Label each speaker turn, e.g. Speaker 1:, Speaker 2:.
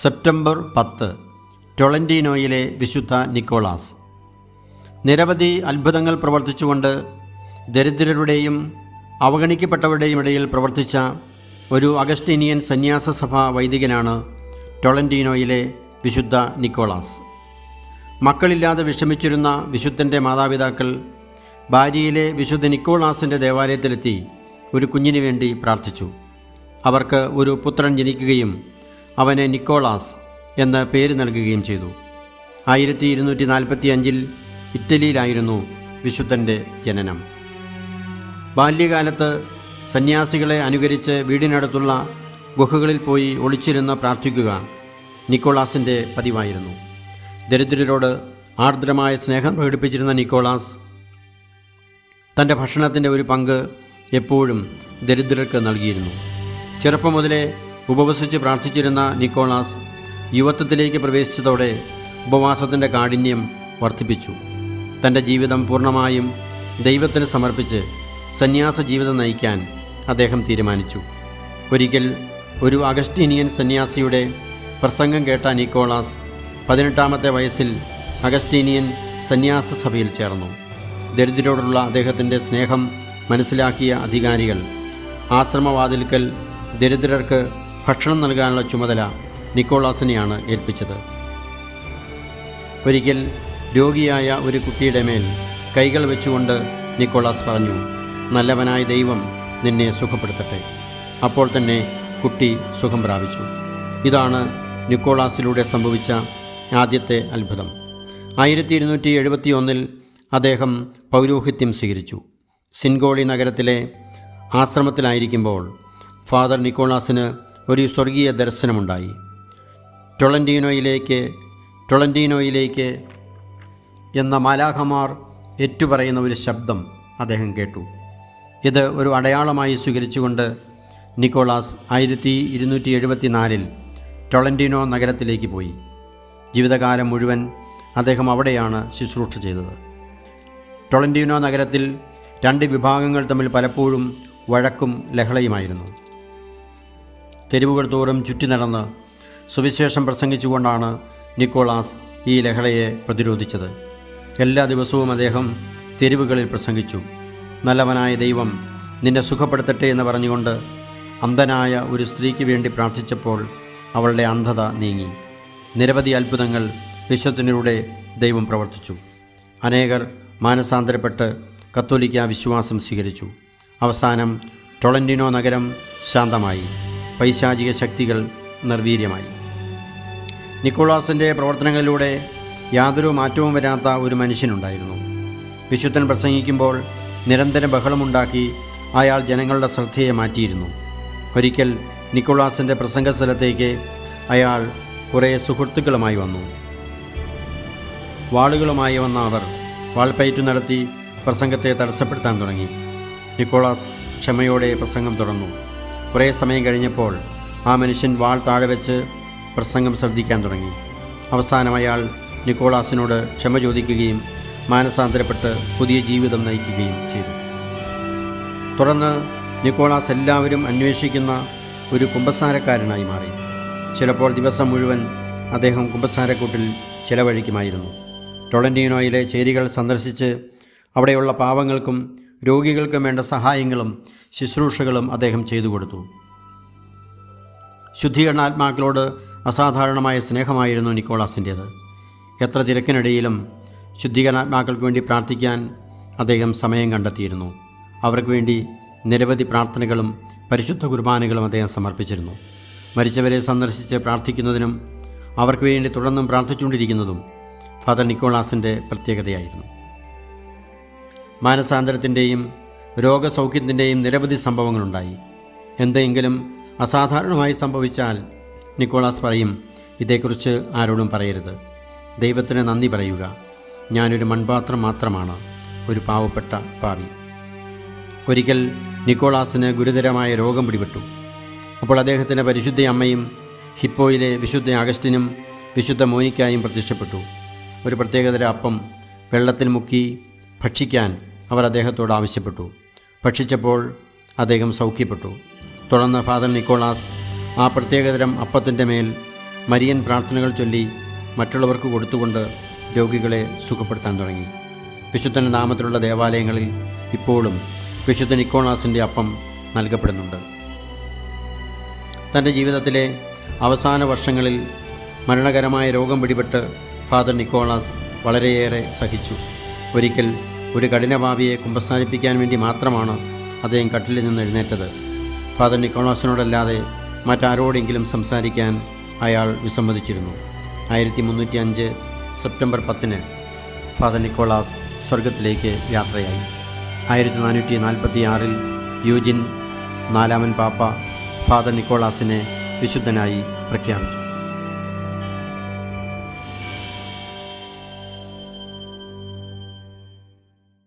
Speaker 1: September പത്ത് ടൊളന്റീനോയിലെ വിശുദ്ധ Nicholas. നിരവധി അത്ഭുതങ്ങൾ പ്രവർത്തിച്ചുകൊണ്ട് ദരിദ്രരുടെയും അവഗണിക്കപ്പെട്ടവരുടെയും ഇടയിൽ പ്രവർത്തിച്ച ഒരു അഗസ്റ്റീനിയൻ സന്യാസ സഭ വൈദികനാണ് ടൊളന്റീനോയിലെ വിശുദ്ധ നിക്കോളാസ്. മക്കളില്ലാതെ വിഷമിച്ചിരുന്ന വിശുദ്ധന്റെ മാതാപിതാക്കൾ ഭാര്യയിലെ വിശുദ്ധ നിക്കോളാസിന്റെ ദേവാലയത്തിലെത്തി ഒരു കുഞ്ഞിനു വേണ്ടി പ്രാർത്ഥിച്ചു. അവർക്ക് ഒരു പുത്രൻ ജനിക്കുകയും അവന് നിക്കോളാസ് എന്ന് പേര് നൽകുകയും ചെയ്തു. ആയിരത്തി ഇരുന്നൂറ്റി നാൽപ്പത്തി അഞ്ചിൽ ഇറ്റലിയിലായിരുന്നു വിശുദ്ധന്റെ ജനനം. ബാല്യകാലത്ത് സന്യാസികളെ അനുകരിച്ച് വീടിനടുത്തുള്ള ഗുഹകളിൽ പോയി ഒളിച്ചിരുന്ന് പ്രാർത്ഥിക്കുക നിക്കോളാസിന്റെ പതിവായിരുന്നു. ദരിദ്രരോട് ആർദ്രമായ സ്നേഹം പ്രകടിപ്പിച്ചിരുന്ന നിക്കോളാസ് തന്റെ ഭക്ഷണത്തിന്റെ ഒരു പങ്ക് എപ്പോഴും ദരിദ്രർക്ക് നൽകിയിരുന്നു. ചെറുപ്പം മുതലേ ഉപവസിച്ച് പ്രാർത്ഥിച്ചിരുന്ന നിക്കോളാസ് യുവത്വത്തിലേക്ക് പ്രവേശിച്ചതോടെ ഉപവാസത്തിന്റെ കാഠിന്യം വർദ്ധിപ്പിച്ചു. തന്റെ ജീവിതം പൂർണമായും ദൈവത്തിന് സമർപ്പിച്ച് സന്യാസ ജീവിതം നയിക്കാൻ അദ്ദേഹം തീരുമാനിച്ചു. ഒരിക്കൽ ഒരു അഗസ്റ്റീനിയൻ സന്യാസിയുടെ പ്രസംഗം കേട്ട നിക്കോളാസ് പതിനെട്ടാമത്തെ വയസ്സിൽ അഗസ്റ്റീനിയൻ സന്യാസ സഭയിൽ ചേർന്നു. ദരിദ്രരോടുള്ള അദ്ദേഹത്തിന്റെ സ്നേഹം മനസ്സിലാക്കിയ അധികാരികൾ ആശ്രമവാതിൽക്കൽ ദരിദ്രർക്ക് ഭക്ഷണം നൽകാനുള്ള ചുമതല നിക്കോളാസിനെയാണ് ഏൽപ്പിച്ചത്. ഒരിക്കൽ രോഗിയായ ഒരു കുട്ടിയുടെ മേൽ കൈകൾ വെച്ചുകൊണ്ട് നിക്കോളാസ് പറഞ്ഞു നല്ലവനായ ദൈവം നിന്നെ സുഖപ്പെടുത്തട്ടെ. അപ്പോൾ തന്നെ കുട്ടി സുഖം പ്രാപിച്ചു. ഇതാണ് നിക്കോളാസിലൂടെ സംഭവിച്ച ആദ്യത്തെ അത്ഭുതം. ആയിരത്തി ഇരുന്നൂറ്റി എഴുപത്തി ഒന്നിൽ അദ്ദേഹം പൗരോഹിത്യം സ്വീകരിച്ചു. സിൻഗോളി നഗരത്തിലെ ആശ്രമത്തിലായിരിക്കുമ്പോൾ ഫാദർ നിക്കോളാസിന് ഒരു സ്വർഗീയ ദർശനമുണ്ടായി. ടൊളന്റീനോയിലേക്ക് ടൊളന്റീനോയിലേക്ക് എന്ന മാലാഖമാർ ഏറ്റുപറയുന്ന ഒരു ശബ്ദം അദ്ദേഹം കേട്ടു. ഇത് ഒരു അടയാളമായി സ്വീകരിച്ചുകൊണ്ട് നിക്കോളാസ് ആയിരത്തി ഇരുന്നൂറ്റി എഴുപത്തി നാലിൽ ടൊളന്റീനോ നഗരത്തിലേക്ക് പോയി. ജീവിതകാലം മുഴുവൻ അദ്ദേഹം അവിടെയാണ് ശുശ്രൂഷ ചെയ്തത്. ടൊളന്റീനോ നഗരത്തിൽ രണ്ട് വിഭാഗങ്ങൾ തമ്മിൽ പലപ്പോഴും വഴക്കും ലഹളയുമായിരുന്നു. തെരുവുകൾ തോറും ചുറ്റി നടന്ന് സുവിശേഷം പ്രസംഗിച്ചുകൊണ്ടാണ് നിക്കോളാസ് ഈ ലഹളയെ പ്രതിരോധിച്ചത്. എല്ലാ ദിവസവും അദ്ദേഹം തെരുവുകളിൽ പ്രസംഗിച്ചു. നല്ലവനായ ദൈവം നിന്നെ സുഖപ്പെടുത്തട്ടെ എന്ന് പറഞ്ഞുകൊണ്ട് അന്ധനായ ഒരു സ്ത്രീക്ക് വേണ്ടി പ്രാർത്ഥിച്ചപ്പോൾ അവളുടെ അന്ധത നീങ്ങി. നിരവധി അത്ഭുതങ്ങൾ വിശ്വത്തിനിലൂടെ ദൈവം പ്രവർത്തിച്ചു. അനേകർ മാനസാന്തരപ്പെട്ട് കത്തോലിക്ക വിശ്വാസം സ്വീകരിച്ചു. അവസാനം ടൊളന്റിനോ നഗരം ശാന്തമായി. പൈശാചിക ശക്തികൾ നിർവീര്യമായി. നിക്കോളാസിന്റെ പ്രവർത്തനങ്ങളിലൂടെ യാതൊരു മാറ്റവും വരാത്ത ഒരു മനുഷ്യനുണ്ടായിരുന്നു. വിശുദ്ധൻ പ്രസംഗിക്കുമ്പോൾ നിരന്തരം ബഹളമുണ്ടാക്കി അയാൾ ജനങ്ങളുടെ ശ്രദ്ധയെ മാറ്റിയിരുന്നു. ഒരിക്കൽ നിക്കോളാസിന്റെ പ്രസംഗ സ്ഥലത്തേക്ക് അയാൾ കുറേ സുഹൃത്തുക്കളുമായി വന്നു. വാളുകളുമായി വന്ന അവർ വാൾപ്പയറ്റ് നടത്തി പ്രസംഗത്തെ തടസ്സപ്പെടുത്താൻ തുടങ്ങി. നിക്കോളാസ് ക്ഷമയോടെ പ്രസംഗം തുടർന്നു. കുറേ സമയം കഴിഞ്ഞപ്പോൾ ആ മനുഷ്യൻ വാൾ താഴെ വെച്ച് പ്രസംഗം ശ്രദ്ധിക്കാൻ തുടങ്ങി. അവസാനം അയാൾ നിക്കോളാസിനോട് ക്ഷമ ചോദിക്കുകയും മാനസാന്തരപ്പെട്ട് പുതിയ ജീവിതം നയിക്കുകയും ചെയ്തു. തുടർന്ന് നിക്കോളാസ് എല്ലാവരും അന്വേഷിക്കുന്ന ഒരു കുമ്പസാരക്കാരനായി മാറി. ചിലപ്പോൾ ദിവസം മുഴുവൻ അദ്ദേഹം കുമ്പസാരക്കൂട്ടിൽ ചിലവഴിക്കുമായിരുന്നു. ടൊളന്റീനോയിലെ ചേരികൾ സന്ദർശിച്ച് അവിടെയുള്ള പാവങ്ങൾക്കും രോഗികൾക്കും വേണ്ട സഹായങ്ങളും ശുശ്രൂഷകളും അദ്ദേഹം ചെയ്തു കൊടുത്തു. ശുദ്ധീകരണാത്മാക്കളോട് അസാധാരണമായ സ്നേഹമായിരുന്നു നിക്കോളാസിന്റേത്. എത്ര തിരക്കിനിടയിലും ശുദ്ധീകരണാത്മാക്കൾക്ക് വേണ്ടി പ്രാർത്ഥിക്കാൻ അദ്ദേഹം സമയം കണ്ടെത്തിയിരുന്നു. അവർക്ക് വേണ്ടി നിരവധി പ്രാർത്ഥനകളും പരിശുദ്ധ കുർബാനകളും അദ്ദേഹം സമർപ്പിച്ചിരുന്നു. മരിച്ചവരെ സന്ദർശിച്ച് പ്രാർത്ഥിക്കുന്നതിനും അവർക്ക് വേണ്ടി തുടർന്നും പ്രാർത്ഥിച്ചുകൊണ്ടിരിക്കുന്നതും ഫാദർ നിക്കോളാസിന്റെ പ്രത്യേകതയായിരുന്നു. മാനസാന്തരത്തിന്റെയും രോഗസൗഖ്യത്തിന്റെയും നിരവധി സംഭവങ്ങളുണ്ടായി. എന്തെങ്കിലും അസാധാരണമായി സംഭവിച്ചാൽ നിക്കോളാസ് പറയും ഇതേക്കുറിച്ച് ആരോടും പറയരുത്. ദൈവത്തിന് നന്ദി പറയുക. ഞാനൊരു മൺപാത്രം മാത്രമാണ് ഒരു പാവപ്പെട്ട പാവി. ഒരിക്കൽ നിക്കോളാസിന് ഗുരുതരമായ രോഗം പിടിപെട്ടു. അപ്പോൾ അദ്ദേഹത്തിന്റെ പരിശുദ്ധ അമ്മയും ഹിപ്പോയിലെ വിശുദ്ധ അഗസ്റ്റിനും വിശുദ്ധ മോനിക്കായും പ്രത്യക്ഷപ്പെട്ടു. ഒരു പ്രത്യേകതര അപ്പം വെള്ളത്തിൽ മുക്കി ഭക്ഷിക്കാൻ അവർ അദ്ദേഹത്തോട് ആവശ്യപ്പെട്ടു. ഭക്ഷിച്ചപ്പോൾ അദ്ദേഹം സൗഖ്യപ്പെട്ടു. തുടർന്ന് ഫാദർ നിക്കോളാസ് ആ പ്രത്യേകതരം അപ്പത്തിന്റെ മേൽ മരിയൻ പ്രാർത്ഥനകൾ ചൊല്ലി മറ്റുള്ളവർക്ക് കൊടുത്തുകൊണ്ട് രോഗികളെ സുഖപ്പെടുത്താൻ തുടങ്ങി. വിശുദ്ധന്റെ നാമത്തിലുള്ള ദേവാലയങ്ങളിൽ ഇപ്പോഴും വിശുദ്ധ നിക്കോണാസിന്റെ അപ്പം നൽകപ്പെടുന്നുണ്ട്. തന്റെ ജീവിതത്തിലെ അവസാന വർഷങ്ങളിൽ മരണകരമായ രോഗം പിടിപെട്ട് ഫാദർ നിക്കോളാസ് വളരെയേറെ സഹിച്ചു. ഒരിക്കൽ ഒരു കഠിനഭാവിയെ കുമ്പസാരിപ്പിക്കാൻ വേണ്ടി മാത്രമാണ് അദ്ദേഹം കട്ടിലിൽ നിന്ന് എഴുന്നേറ്റത്. ഫാദർ നിക്കോളാസിനോടല്ലാതെ മറ്റാരോടെങ്കിലും സംസാരിക്കാൻ അയാൾ വിസമ്മതിച്ചിരുന്നു. ആയിരത്തി മുന്നൂറ്റി അഞ്ച് സെപ്റ്റംബർ പത്തിന് ഫാദർ നിക്കോളാസ് സ്വർഗത്തിലേക്ക് യാത്രയായി. ആയിരത്തി നാനൂറ്റി നാൽപ്പത്തി ആറിൽ യൂജിൻ നാലാമൻ പാപ്പ ഫാദർ നിക്കോളാസിനെ വിശുദ്ധനായി പ്രഖ്യാപിച്ചു.